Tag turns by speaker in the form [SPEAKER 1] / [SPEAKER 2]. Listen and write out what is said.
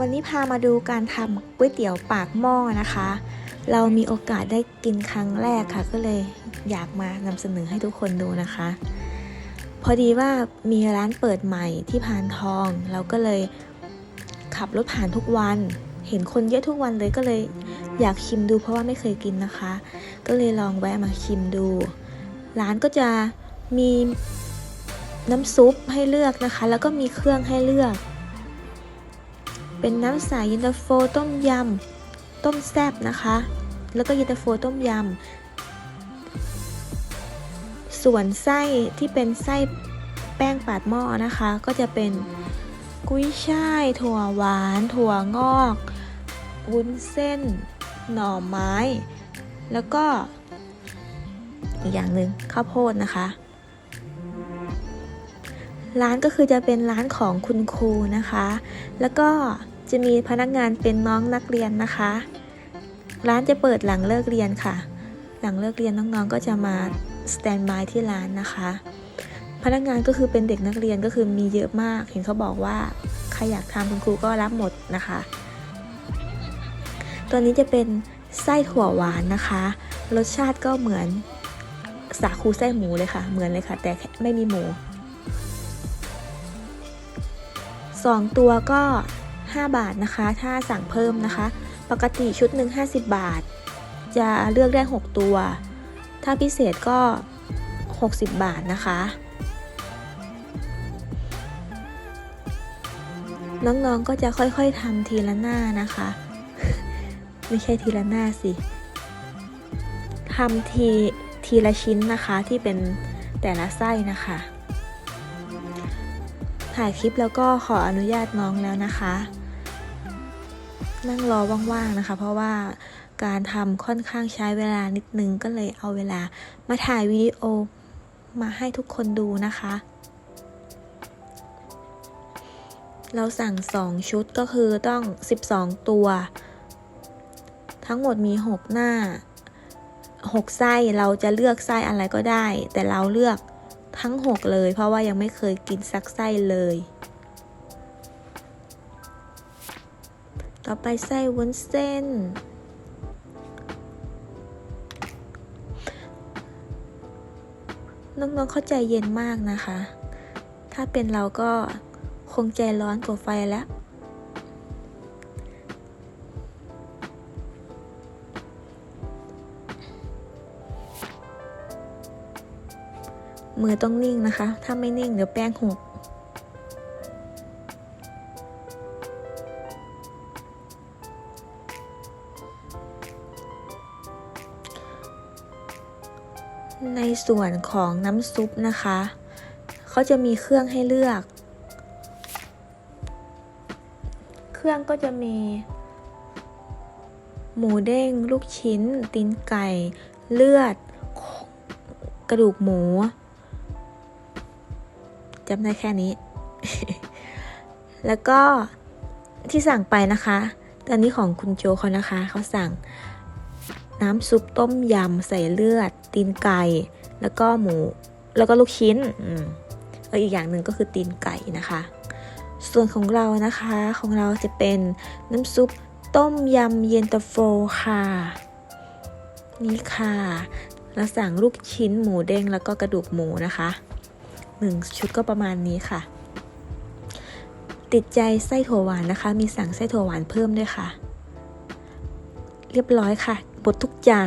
[SPEAKER 1] วันนี้พามาดูการทำก๋วยเตี๋ยวปากหม้อนะคะ เรามีโอกาสได้กินครั้งแรกค่ะ ก็เลยอยากมานำเสนอให้ทุกคนดูนะคะ พอดีว่ามีร้านเปิดใหม่ที่พานทอง เราก็เลยขับรถผ่านทุกวัน เห็นคนเยอะทุกวันเลยก็เลยอยากชิมดูเพราะว่าไม่เคยกินนะคะ ก็เลยลองแวะมาชิมดู ร้านก็จะมีน้ำซุปให้เลือกนะคะ แล้วก็มีเครื่องให้เลือก เป็นน้ำใสเย็นตาโฟต้มยำต้มแซบนะคะ แล้วก็เย็นตาโฟต้มยำส่วนไส้ที่เป็นไส้แป้งปาดหม้อนะคะ ก็จะเป็นกุ้ยช่าย ถั่วหวาน ถั่วงอกวุ้นเส้น หน่อไม้ แล้วก็ อีกอย่างหนึ่งข้าวโพดนะคะ ร้านก็คือจะเป็นร้านของคุณครูนะคะ แล้วก็ จะมีพนักงานเป็นน้องนักเรียนนะคะ ร้านจะเปิดหลังเลิกเรียนค่ะ หลังเลิกเรียนน้องๆก็จะมาสแตนบายที่ร้านนะคะ พนักงานก็คือเป็นเด็กนักเรียนก็คือมีเยอะมาก เห็นเขาบอกว่าใครอยากทำคุณครูก็รับหมดนะคะ ตัวนี้จะเป็นไส้ถั่วหวานนะคะ รสชาติก็เหมือนสาคูไส้หมูเลยค่ะ เหมือนเลยค่ะ แต่ไม่มีหมูสองตัวก็ 5 บาทนะคะ ถ้าสั่งเพิ่มนะคะ ปกติชุดหนึ่ง50 บาท จะเลือกได้ 6 ตัว ถ้าพิเศษก็ 60 บาทนะคะ น้องๆก็จะค่อยๆทำทีละหน้านะคะ ไม่ใช่ทีละหน้าสิทำทีทีละชิ้นนะคะที่เป็นแต่ละไส้นะคะ ถ่ายคลิปแล้วก็ขออนุญาตน้องแล้วนะคะ นั่งรอว่างๆนะคะ เพราะว่าการทำค่อนข้างใช้เวลานิดนึงก็เลยเอาเวลามาถ่ายวิดีโอมาให้ทุกคนดูนะคะ เราสั่ง 2 ชุดก็คือต้อง 12 ตัว ทั้งหมดมี 6 หน้า 6 ไส้เราจะเลือกไส้อะไรก็ได้ แต่เราเลือกทั้ง 6 เลย เพราะว่ายังไม่เคยกินสักไส้เลย ต่อไปไส้วุ้นเส้น น้องๆเข้าใจเย็นมากนะคะ ถ้าเป็นเราก็คงใจร้อนกว่าไฟแล้วมือต้องนิ่งนะคะ ถ้าไม่นิ่งเดี๋ยวแป้งหก ในส่วนของน้ำซุปนะคะเขาจะมีเครื่องให้เลือก เครื่องก็จะมี หมูเด้ง ลูกชิ้น ตีนไก่ เลือด กระดูกหมูจำได้แค่นี้ แล้วก็ที่สั่งไปนะคะ ตอนนี้ของคุณโจเขานะคะ เขาสั่ง น้ำซุปต้มยำใส่เลือด ตีนไก่ แล้วก็หมู แล้วก็ลูกชิ้นอืมเอออีกอย่างหนึ่งก็คือตีนไก่นะคะ ส่วนของเรานะคะของเราจะเป็นน้ำซุปต้มยำเย็นตาโฟค่ะ นี่ค่ะเราสั่งลูกชิ้นหมูเด้งแล้วก็กระดูกหมูนะคะหนึ่งชุดก็ประมาณนี้ค่ะ ติดใจไส้ถั่วหวานนะคะ มีสั่งไส้ถั่วหวานเพิ่มด้วยค่ะ เรียบร้อยค่ะ หมดทุกอย่าง